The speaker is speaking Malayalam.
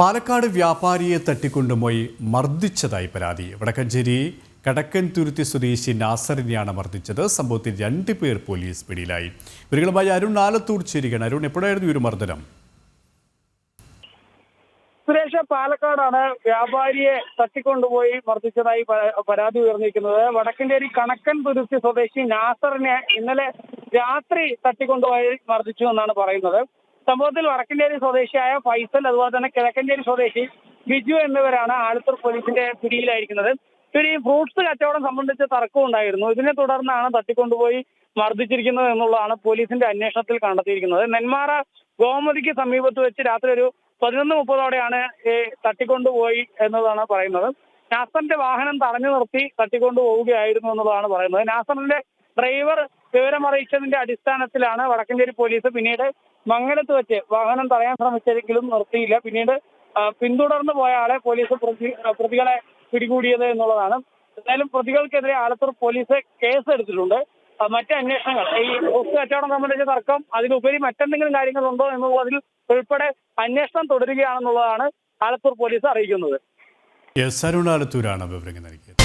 പാലക്കാട് വ്യാപാരിയെ തട്ടിക്കൊണ്ടുപോയി മർദ്ദിച്ചതായി പരാതി. വടക്കഞ്ചേരി കടക്കൻ തുരുത്തി സ്വദേശി നാസറിനെയാണ് മർദ്ദിച്ചത്. സംഭവത്തിൽ രണ്ട് പേർ പോലീസ് പിടിയിലായി. ഇവരുകളുമായി അരുൺ ആലത്തൂർ ചേരുകയാണ്. അരുൺ എപ്പോഴായിരുന്നു ഒരു മർദ്ദനം? സുരേഷ് പാലക്കാടാണ് വ്യാപാരിയെ തട്ടിക്കൊണ്ടുപോയി മർദ്ദിച്ചതായി പരാതി ഉയർന്നിരിക്കുന്നത്. വടക്കഞ്ചേരി കണക്കൻ തുരുത്തി സ്വദേശി നാസറിനെ ഇന്നലെ രാത്രി തട്ടിക്കൊണ്ടുപോയി മർദ്ദിച്ചു എന്നാണ് പറയുന്നത്. സംഭവത്തിൽ വടക്കഞ്ചേരി സ്വദേശിയായ ഫൈസൽ അതുപോലെ തന്നെ കിഴക്കഞ്ചേരി സ്വദേശി ബിജു എന്നിവരാണ് ആലത്തൂർ പോലീസിന്റെ പിടിയിലായിരിക്കുന്നത്. ഇവർ ഈ ഫ്രൂട്ട്സ് കച്ചവടം സംബന്ധിച്ച് തർക്കം ഉണ്ടായിരുന്നു. ഇതിനെ തുടർന്നാണ് തട്ടിക്കൊണ്ടുപോയി മർദ്ദിച്ചിരിക്കുന്നത് എന്നുള്ളതാണ് പോലീസിന്റെ അന്വേഷണത്തിൽ കണ്ടെത്തിയിരിക്കുന്നത്. നെന്മാറ ഗോമതിക്ക് സമീപത്ത് വെച്ച് രാത്രി ഒരു പതിനൊന്ന് മുപ്പതോടെയാണ് തട്ടിക്കൊണ്ടുപോയി എന്നതാണ് പറയുന്നത്. നാസറിന്റെ വാഹനം തടഞ്ഞു നിർത്തി തട്ടിക്കൊണ്ടു പോവുകയായിരുന്നു എന്നുള്ളതാണ് പറയുന്നത്. നാസറിന്റെ ഡ്രൈവർ വിവരമറിയിച്ചതിന്റെ അടിസ്ഥാനത്തിലാണ് വടക്കഞ്ചേരി പോലീസ് പിന്നീട് മംഗലത്ത് വെച്ച് വാഹനം തടയാൻ ശ്രമിച്ചെങ്കിലും നിർത്തിയില്ല. പിന്നീട് പിന്തുടർന്നു പോയ ആളെ പോലീസ് പ്രതികളെ പിടികൂടിയത് എന്നുള്ളതാണ്. എന്തായാലും പ്രതികൾക്കെതിരെ ആലത്തൂർ പോലീസ് കേസ് എടുത്തിട്ടുണ്ട് മറ്റു അന്വേഷണങ്ങൾ ഈ ഹോസ്റ്റ് കച്ചവടം സംബന്ധിച്ച തർക്കം അതിലുപരി മറ്റെന്തെങ്കിലും കാര്യങ്ങളുണ്ടോ എന്നുള്ളതിൽ ഉൾപ്പെടെ അന്വേഷണം തുടരുകയാണെന്നുള്ളതാണ് ആലത്തൂർ പോലീസ് അറിയിക്കുന്നത്. എസ് അരുൺ ആലത്തൂരാണ് വിവരങ്ങൾ നൽകിയത്.